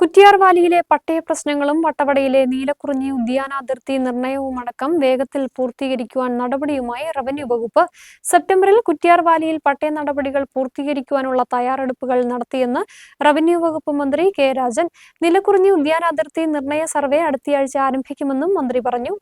കുറ്റിയാർ വാലിയിലെ പട്ടയ പ്രശ്നങ്ങളും വട്ടവടയിലെ നീലക്കുറിഞ്ഞി ഉദ്യാനാതിർത്തി നിർണയവുമടക്കം വേഗത്തിൽ പൂർത്തീകരിക്കുവാൻ നടപടിയുമായി റവന്യൂ വകുപ്പ് സെപ്റ്റംബറിൽ കുറ്റിയാർവാലിയിൽ പട്ടയ നടപടികൾ പൂർത്തീകരിക്കുവാനുള്ള തയ്യാറെടുപ്പുകൾ നടത്തിയെന്ന് റവന്യൂ വകുപ്പ് മന്ത്രി കെ രാജൻ. നീലക്കുറിഞ്ഞി ഉദ്യാനാതിർത്തി നിർണയ സർവേ അടുത്തയാഴ്ച ആരംഭിക്കുമെന്നും മന്ത്രി പറഞ്ഞു.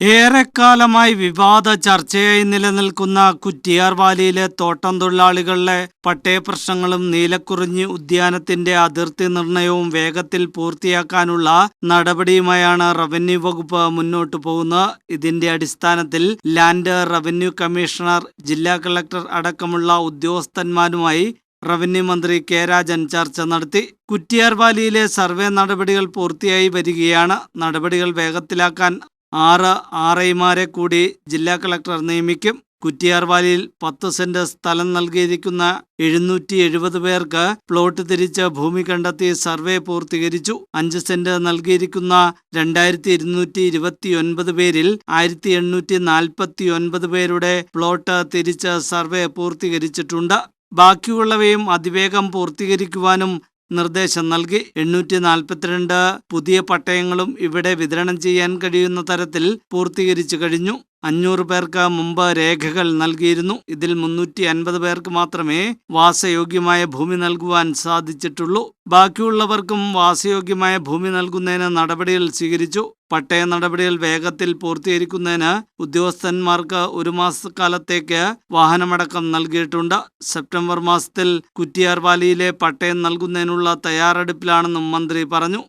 ഏറെക്കാലമായി വിവാദ ചർച്ചയായി നിലനിൽക്കുന്ന കുറ്റിയാർ വാലിയിലെ തോട്ടം തൊഴിലാളികളിലെ പട്ടയ പ്രശ്നങ്ങളും നീലക്കുറിഞ്ഞി ഉദ്യാനത്തിന്റെ അതിർത്തി നിർണയവും വേഗത്തിൽ പൂർത്തിയാക്കാനുള്ള നടപടിയുമായാണ് റവന്യൂ വകുപ്പ് മുന്നോട്ടു പോകുന്നത്. ഇതിന്റെ അടിസ്ഥാനത്തിൽ ലാൻഡ് റവന്യൂ കമ്മീഷണർ ജില്ലാ കളക്ടർ അടക്കമുള്ള ഉദ്യോഗസ്ഥന്മാരുമായി റവന്യൂ മന്ത്രി കെ രാജൻ ചർച്ച നടത്തി. കുറ്റിയാർ വാലിയിലെ സർവേ നടപടികൾ പൂർത്തിയായി വരികയാണ്. നടപടികൾ വേഗത്തിലാക്കാൻ ആറ് ആർ ഐമാരെ കൂടി ജില്ലാ കളക്ടർ നിയമിക്കും. കുറ്റിയാർവാലിയിൽ പത്ത് സെന്റ് സ്ഥലം നൽകിയിരിക്കുന്ന എഴുന്നൂറ്റി എഴുപത് പേർക്ക് പ്ലോട്ട് തിരിച്ച് ഭൂമി കണ്ടെത്തി സർവേ പൂർത്തീകരിച്ചു. അഞ്ച് സെന്റ് നൽകിയിരിക്കുന്ന രണ്ടായിരത്തി ഇരുന്നൂറ്റി ഇരുപത്തി ഒൻപത് പേരിൽ ആയിരത്തി എണ്ണൂറ്റി നാൽപ്പത്തി ഒൻപത് പേരുടെ പ്ലോട്ട് തിരിച്ച് സർവേ പൂർത്തീകരിച്ചിട്ടുണ്ട്. ബാക്കിയുള്ളവയും അതിവേഗം പൂർത്തീകരിക്കുവാനും നിർദ്ദേശം നൽകി എണ്ണൂറ്റി നാൽപ്പത്തിരണ്ട് പുതിയ പട്ടയങ്ങളും ഇവിടെ വിതരണം ചെയ്യാൻ കഴിയുന്ന തരത്തിൽ പൂർത്തീകരിച്ചു കഴിഞ്ഞു. അഞ്ഞൂറ് പേർക്ക് മുമ്പ് രേഖകൾ നൽകിയിരുന്നു. ഇതിൽ മുന്നൂറ്റി അൻപത് പേർക്ക് മാത്രമേ വാസയോഗ്യമായ ഭൂമി നൽകുവാൻ സാധിച്ചിട്ടുള്ളൂ. ബാക്കിയുള്ളവർക്കും വാസയോഗ്യമായ ഭൂമി നൽകുന്നതിന് നടപടികൾ സ്വീകരിച്ചു. പട്ടയ നടപടികൾ വേഗത്തിൽ പൂർത്തീകരിക്കുന്നതിന് ഉദ്യോഗസ്ഥന്മാർക്ക് ഒരു മാസക്കാലത്തേക്ക് വാഹനമടക്കം നൽകിയിട്ടുണ്ട്. സെപ്റ്റംബർ മാസത്തിൽ കുറ്റിയാർവാലിയിലെ പട്ടയം നൽകുന്നതിനുള്ള തയ്യാറെടുപ്പിലാണെന്നും മന്ത്രി പറഞ്ഞു.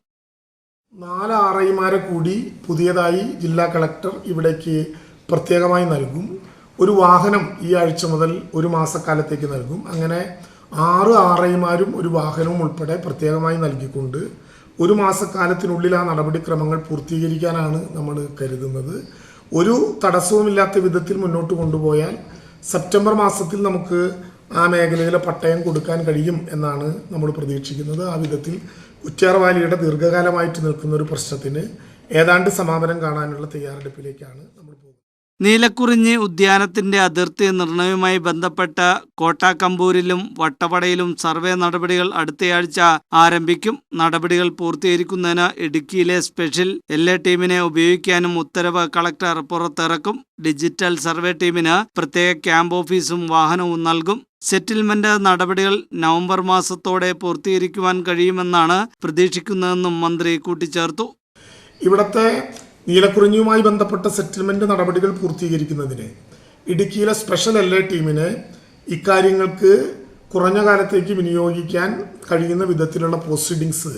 നാല് ആർ കൂടി പുതിയതായി ജില്ലാ കളക്ടർ ഇവിടേക്ക് പ്രത്യേകമായി നൽകും. ഒരു വാഹനം ഈ ആഴ്ച മുതൽ ഒരു മാസക്കാലത്തേക്ക് നൽകും. അങ്ങനെ ആറ് ആറൈമാരും ഒരു വാഹനവും ഉൾപ്പെടെ പ്രത്യേകമായി നൽകിക്കൊണ്ട് ഒരു മാസക്കാലത്തിനുള്ളിൽ ആ നടപടിക്രമങ്ങൾ പൂർത്തീകരിക്കാനാണ് നമ്മൾ കരുതുന്നത്. ഒരു തടസ്സവുമില്ലാത്ത വിധത്തിൽ മുന്നോട്ട് കൊണ്ടുപോയാൽ സെപ്റ്റംബർ മാസത്തിൽ നമുക്ക് ആ മേഖലയിലെ പട്ടയം കൊടുക്കാൻ കഴിയും എന്നാണ് നമ്മൾ പ്രതീക്ഷിക്കുന്നത്. ആ വിധത്തിൽ കുറ്റാർവാലിയുടെ ദീർഘകാലമായിട്ട് നിൽക്കുന്ന ഒരു പ്രശ്നത്തിന് ഏതാണ്ട് സമാപനം കാണാനുള്ള തയ്യാറെടുപ്പിലേക്കാണ് നമ്മൾ പോകുന്നത്. നീലക്കുറിഞ്ഞി ഉദ്യാനത്തിന്റെ അതിർത്തി നിർണയവുമായി ബന്ധപ്പെട്ട കോട്ടാക്കമ്പൂരിലും വട്ടവടയിലും സർവേ നടപടികൾ അടുത്തയാഴ്ച ആരംഭിക്കും. നടപടികൾ പൂർത്തീകരിക്കുന്നതിന് ഇടുക്കിയിലെ സ്പെഷ്യൽ എൽ ടീമിനെ ഉപയോഗിക്കാനും ഉത്തരവ് കളക്ടർ പുറത്തിറക്കും. ഡിജിറ്റൽ സർവേ ടീമിന് പ്രത്യേക ക്യാമ്പ് ഓഫീസും വാഹനവും നൽകും. സെറ്റിൽമെന്റ് നടപടികൾ നവംബർ മാസത്തോടെ പൂർത്തീകരിക്കുവാൻ കഴിയുമെന്നാണ് പ്രതീക്ഷിക്കുന്നതെന്നും മന്ത്രി കൂട്ടിച്ചേർത്തു. ഇവിടുത്തെ നീലക്കുറിഞ്ഞിയുമായി ബന്ധപ്പെട്ട സെറ്റിൽമെന്റ് നടപടികൾ പൂർത്തീകരിക്കുന്നതിന് ഇടുക്കിയിലെ സ്പെഷ്യൽ എൽ എ ടീമിന് ഇക്കാര്യങ്ങൾക്ക് കുറഞ്ഞ കാലത്തേക്ക് വിനിയോഗിക്കാൻ കഴിയുന്ന വിധത്തിലുള്ള പ്രൊസീഡിങ്സ്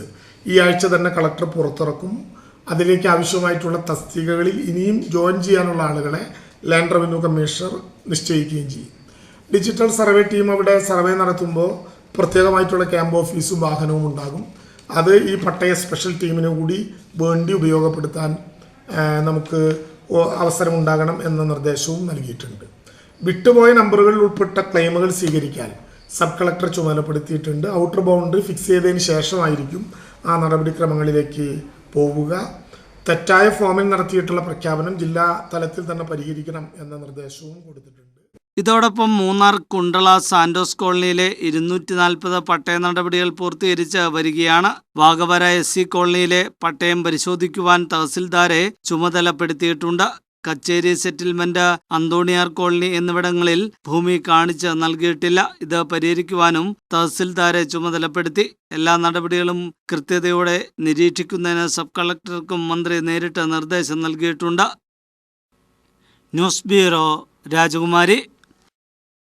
ഈ ആഴ്ച തന്നെ കളക്ടർ പുറത്തിറക്കും. അതിലേക്ക് ആവശ്യമായിട്ടുള്ള തസ്തികകളിൽ ഇനിയും ജോയിൻ ചെയ്യാനുള്ള ആളുകളെ ലാൻഡ് റവന്യൂ കമ്മീഷണർ നിശ്ചയിക്കുകയും ചെയ്യും. ഡിജിറ്റൽ സർവേ ടീം അവിടെ സർവേ നടത്തുമ്പോൾ പ്രത്യേകമായിട്ടുള്ള ക്യാമ്പ് ഓഫീസും വാഹനവും ഉണ്ടാകും. അത് ഈ പട്ടയ സ്പെഷ്യൽ ടീമിന് കൂടി വേണ്ടി ഉപയോഗപ്പെടുത്താൻ നമുക്ക് അവസരമുണ്ടാകണം എന്ന നിർദ്ദേശവും നൽകിയിട്ടുണ്ട്. വിട്ടുപോയ നമ്പറുകളിൽ ഉൾപ്പെട്ട ക്ലെയിമുകൾ സ്വീകരിക്കാൻ സബ് കളക്ടർ ചുമതലപ്പെടുത്തിയിട്ടുണ്ട്. ഔട്ടർ ബൗണ്ടറി ഫിക്സ് ചെയ്തതിന് ശേഷമായിരിക്കും ആ നടപടിക്രമങ്ങളിലേക്ക് പോവുക. തെറ്റായ ഫോമിൽ നടത്തിയിട്ടുള്ള പ്രഖ്യാപനം ജില്ലാ തലത്തിൽ തന്നെ പരിഹരിക്കണം എന്ന നിർദ്ദേശവും കൊടുത്തിട്ടുണ്ട്. ഇതോടൊപ്പം മൂന്നാർ കുണ്ടള സാന്റോസ് കോളനിയിലെ ഇരുന്നൂറ്റി നാൽപ്പത് പട്ടയ നടപടികൾ പൂർത്തീകരിച്ച് വരികയാണ്. വാഗവര എസ് സി കോളനിയിലെ പട്ടയം പരിശോധിക്കുവാൻ തഹസിൽദാരെ ചുമതലപ്പെടുത്തിയിട്ടുണ്ട്. കച്ചേരി സെറ്റിൽമെന്റ് അന്തോണിയാർ കോളനി എന്നിവിടങ്ങളിൽ ഭൂമി കാണിച്ച് നൽകിയിട്ടില്ല. ഇത് പരിഹരിക്കുവാനും തഹസിൽദാരെ ചുമതലപ്പെടുത്തി. എല്ലാ നടപടികളും കൃത്യതയോടെ നിരീക്ഷിക്കുന്നതിന് സബ് കളക്ടർക്കും മന്ത്രി നേരിട്ട് നിർദ്ദേശം നൽകിയിട്ടുണ്ട്. ന്യൂസ് ബ്യൂറോ രാജകുമാരി.